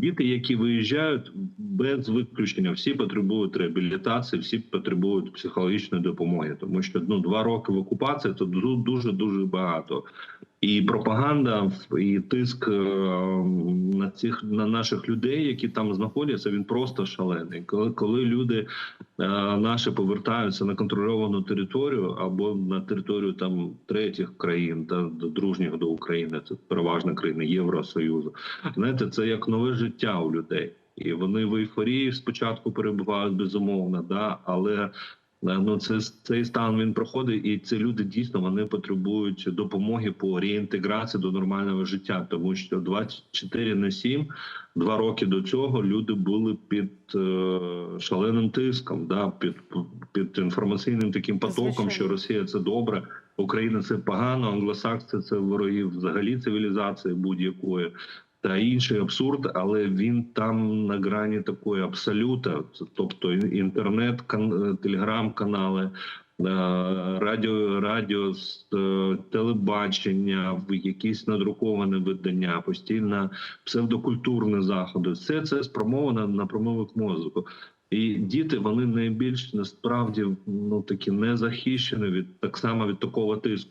діти, які виїжджають без виключення, всі потребують реабілітації, всі потребують психологічної допомоги, тому що ну два роки в окупації це дуже дуже багато. І пропаганда і тиск е, на цих на наших людей, які там знаходяться, він просто шалений. Коли коли люди е, наші повертаються на контрольовану територію або на територію там третіх країн та до дружніх до України, це переважно країни Євросоюзу. Знаєте, це як нове життя у людей, і вони в ейфорії спочатку перебувають безумовно, да але Ну, це цей стан він проходить, і ці люди дійсно вони потребують допомоги по реінтеграції до нормального життя, тому що 24 на 7, два роки до цього люди були під е, шаленим тиском, да, під під інформаційним таким потоком, що Росія це добре, Україна це погано, англосакси це вороги взагалі цивілізації будь-якої. Та інший абсурд, але він там на грані такої абсолюта, тобто інтернет, кан- телеграм-канали, е, радіо, радіо, е, телебачення, якісь надруковані видання, постійно псевдокультурні заходи. Все це спрямовано на промовок мозку. І діти вони найбільш насправді ну такі не захищені від так само від такого тиску.